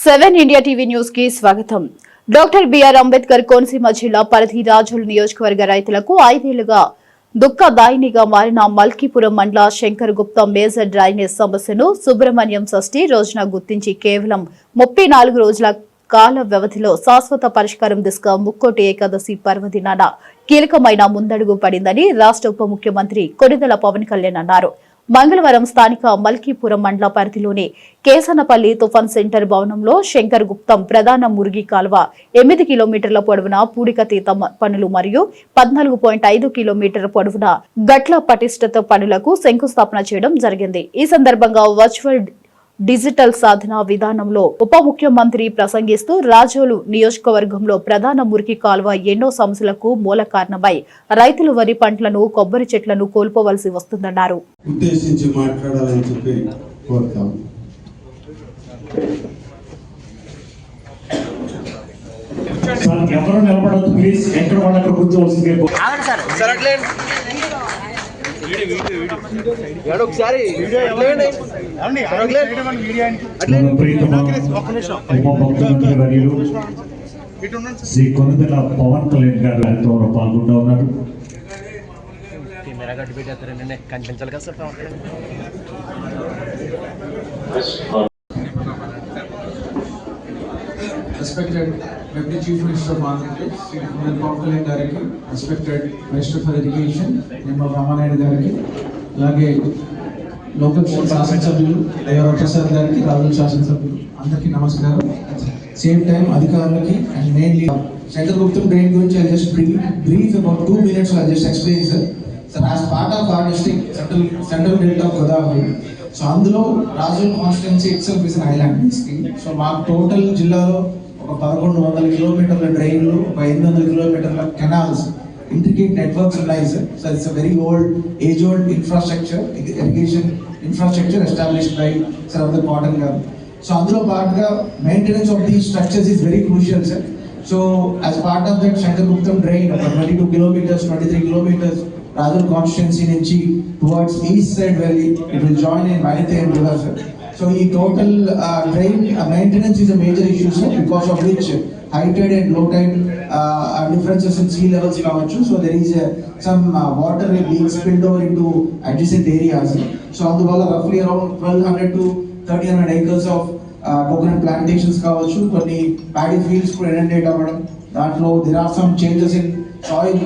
Seven India TV న్యూస్కి స్వాగతం. Doctor B R Ambedkar Konaseema జిల్లా పరిధి రాజుల నియోజకవర్గ రైతులకు ఐదేళ్ళుగా దుఃఖదాయినిగా మారిన మల్కీపురం మండల శంకర్ గుప్తా మేజర్ డ్రైనేజ్ సమస్యను సుబ్రహ్మణ్యం షష్ఠి రోజున గుర్తించి కేవలం ముప్పై నాలుగు రోజుల కాల వ్యవధిలో శాశ్వత పరిష్కారం దిశగా ముక్కోటి ఏకాదశి పర్వదినాన కీలకమైన ముందడుగు పడిందని రాష్ట్ర ఉప ముఖ్యమంత్రి కొడిదల పవన్ కళ్యాణ్ అన్నారు. మంగళవారం స్థానిక మల్కీపురం మండల పరిధిలోని కేసనపల్లి తుఫాన్ సెంటర్ భవనంలో శంకర్ గుప్తం ప్రధాన మురిగి కాలువ ఎనిమిది కిలోమీటర్ల పొడవున పూడికతీత పనులు మరియు పద్నాలుగు పాయింట్ ఐదు కిలోమీటర్ల పొడవున గట్ల పటిష్టత పనులకు శంకుస్థాపన చేయడం జరిగింది. ఈ సందర్భంగా వర్చువల్ డిజిటల్ సాధన విధానంలో ఉప ముఖ్యమంత్రి ప్రసంగిస్తూ రాజోలు నియోజకవర్గంలో ప్రధాన మురికి కాలువ ఎన్నో సమస్యలకు మూల కారణమై రైతులు వరి పంటలను కొబ్బరి చెట్లను కోల్పోవలసి వస్తుందన్నారు. ఉద్దేశించి మాట్లాడాలని చెప్పి కోరుతాం. సార్ ఎవరు నిలబడద్దు ప్లీజ్ ఎక్కడ వాళ్ళు అక్కడ కూర్చోవలసిందే సార్ అట్లే. శ్రీ కొనుదల పవన్ కళ్యాణ్ గారు ఎంతో పాల్గొంటూ ఉన్నారు. కనిపించాలి కదా sir Pawan Kalyan. Respected Deputy Chief Minister of Andhra Pradesh, Sri Kunal Pavan గారికి respected Minister for Education, నిమ్మ రామానాయుడు గారికి అలాగే లోకల్ శాసనసభ్యులు దేవర ప్రసాద్ గారికి రాజుల శాసనసభ్యులు అందరికీ నమస్కారం. సేమ్ టైం అధికారులకి and mainly Shankar Guptam train గురించి I just brief about two minutes I just explain sir sir as part of our district central central delta of Godavari so అందులో Razole constituency itself is island basically so మాకు total జిల్లాలో ఒక పదకొండు వందల కిలోమీటర్ల డ్రైన్లు ఒక ఎనిమిది వందల కిలోమీటర్ల కెనాల్స్ ఇంట్రికేట్ నెట్వర్క్స్ ఉన్నాయి sir so it's a very old age old infrastructure irrigation infrastructure established by sir of Cotton గారు సో అందులో పాటుగా maintenance of these structures is very crucial sir so as part of that Shankar Guptam drain ఒక twenty two kilometres twenty three kilometres Razole constituency నుంచి towards east side వెళ్ళి it will join in వైతే and river sir so ఈ total drain maintenance is a major issue sir because of which high tide and low tide differences in sea levels కావచ్చు. So there is some water being spilled over into adjacent areas so అందువల్ల రఫ్లీ around twelve hundred to thirty hundred acres of coconut plantations కావచ్చు. కొన్ని paddy fields కూడా inundate అవ్వడం. దాంట్లో there are some changes in soil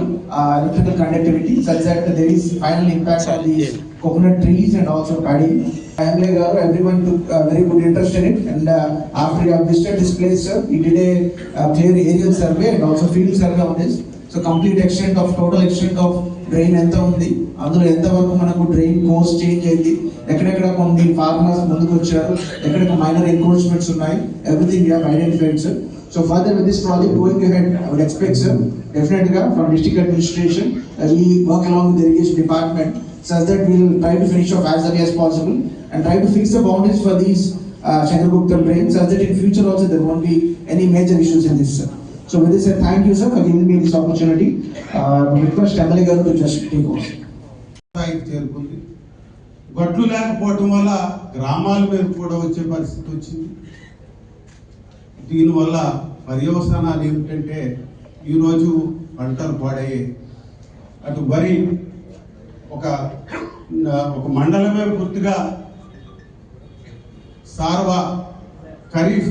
electrical conductivity such that there is final impact on the coconut trees and also paddy. Amle garu, everyone took uh, very good interest in it and uh, after you have visited this place, sir, we did a uh, clear aerial survey and also field survey on this. So complete extent of, total extent of drain ఎంత ఉంది అందులో ఎంత వరకు మనకు drain course change అయింది ఎక్కడెక్కడ కొన్ని farmers ముందుకు వచ్చారు ఎక్కడెక్కడ మైనర్ ఎంక్రోచ్మెంట్స్ ఉన్నాయి everything you identified sir so further with this project going ahead I would expect sir డెఫినెట్గా from district administration we work along with the irrigation department such that we'll try to finish off as early as possible and try to fix the boundaries for these uh, Chandragupta drains such that in future also there won't be any major issues in this sir. So with this, I thank you sir for giving me this opportunity. Uh, request Emily Garu to just take over. స్థాయికి చేరుకుంది గట్లు లేకపోవటం వల్ల గ్రామాల మీద కూడా వచ్చే పరిస్థితి వచ్చింది దీనివల్ల పర్యవసానాలు ఏమిటంటే ఈరోజు పంటలు పాడయ్యాయి అటు వరి ఒక ఒక మండలమే పూర్తిగా సార్వా ఖరీఫ్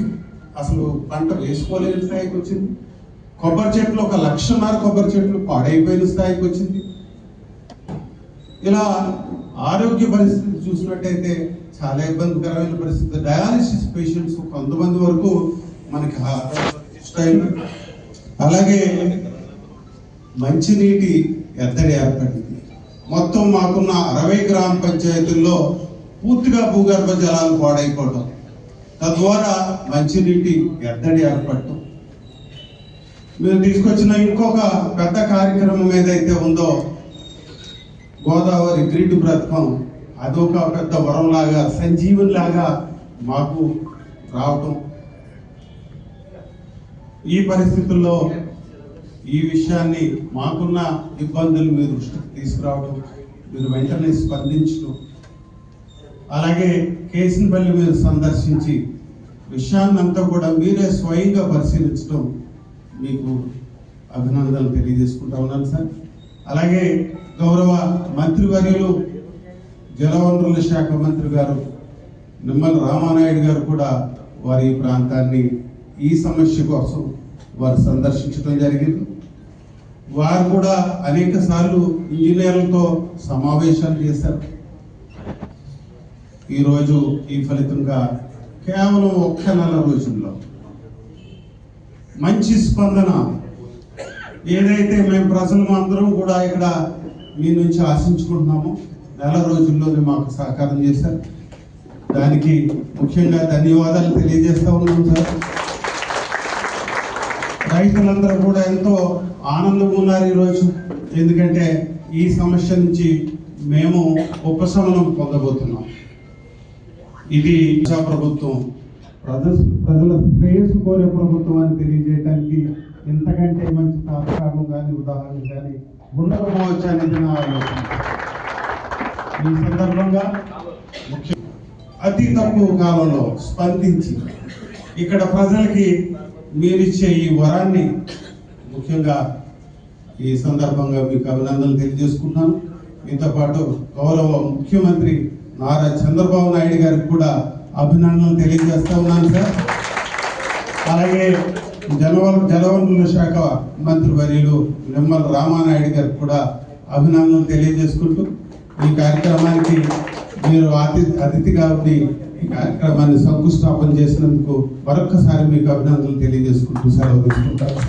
అసలు పంట వేసుకోలేని స్థాయికి వచ్చింది. కొబ్బరి చెట్లు ఒక లక్షన్నర కొబ్బరి చెట్లు పాడైపోయిన స్థాయికి వచ్చింది. ఇలా ఆరోగ్య పరిస్థితి చూసినట్టయితే చాలా ఇబ్బందికరమైన పరిస్థితి. డయాలిసిస్ పేషెంట్స్ కొంతమంది వరకు మనకి స్టైల్ అలాగే మంచినీటి ఎద్దడి ఏర్పడింది. మొత్తం మాకున్న అరవై గ్రామ పంచాయతీల్లో పూర్తిగా భూగర్భ జలాలు పాడైపోవడం తద్వారా మంచినీటి ఎద్దడి ఏర్పడటం. మీరు తీసుకొచ్చిన ఇంకొక పెద్ద కార్యక్రమం ఏదైతే ఉందో గోదావరి గ్రిడ్ బ్రతకం అదొక పెద్ద వరంలాగా సంజీవునిలాగా మాకు రావటం. ఈ పరిస్థితుల్లో ఈ విషయాన్ని మాకున్న ఇబ్బందులు మీరు దృష్టికి తీసుకురావడం మీరు వెంటనే స్పందించడం అలాగే కేసినపల్లి మీరు సందర్శించి విషయాన్నంతా కూడా మీరే స్వయంగా పరిశీలించడం మీకు అభినందనలు తెలియజేసుకుంటా ఉన్నాను సార్. అలాగే గౌరవ మంత్రివర్యులు జలవనరుల శాఖ మంత్రి గారు నిమ్మల రామానాయుడు గారు కూడా వారి ప్రాంతాన్ని ఈ సమస్య కోసం వారు సందర్శించడం జరిగింది. వారు కూడా అనేక సార్లు ఇంజనీర్లతో సమావేశాలు చేశారు. ఈరోజు ఈ ఫలితంగా కేవలం ఒక్క నెల రోజుల్లో మంచి స్పందన ఏదైతే మేము ప్రజలు అందరం కూడా ఇక్కడ మీ నుంచి ఆశించుకుంటున్నామో నెల రోజుల్లోనే మాకు సహకారం చేశారు. దానికి ముఖ్యంగా ధన్యవాదాలు తెలియజేస్తా ఉన్నాం సార్. రైతులందరూ కూడా ఎంతో ఆనందంగా ఉన్నారు ఈరోజు. ఎందుకంటే ఈ సమస్య నుంచి మేము ఉపశమనం పొందబోతున్నాం. ఇది ప్రభుత్వం. ప్రజల ప్రజల శ్రేయస్సు కోరే ప్రభుత్వం అని తెలియజేయడానికి ఇంతకంటే మంచి తాత్కాలం కానీ ఉదాహరణ కానీ ఉండకపోవచ్చు అనేది నా ఆలోచన. ఈ సందర్భంగా ముఖ్య అతి తక్కువ కాలంలో స్పందించి ఇక్కడ ప్రజలకి మీరిచ్చే ఈ వరాన్ని. ముఖ్యంగా ఈ సందర్భంగా మీకు అభినందనలు తెలియజేసుకున్నాను మీతో పాటు గౌరవ ముఖ్యమంత్రి నారా చంద్రబాబు నాయుడు గారికి కూడా అభినందనలు తెలియజేస్తా ఉన్నాను సార్. అలాగే జలవన జలవనరుల శాఖ మంత్రి వర్యులు నిమ్మల రామానాయుడు గారికి కూడా అభినందనలు తెలియజేసుకుంటూ ఈ కార్యక్రమానికి మీరు అతి అతిథిగా ఉండి ఈ కార్యక్రమాన్ని శంకుస్థాపన చేసినందుకు మరొక్కసారి మీకు అభినందనలు తెలియజేసుకుంటూ సెలవు తీసుకుంటారు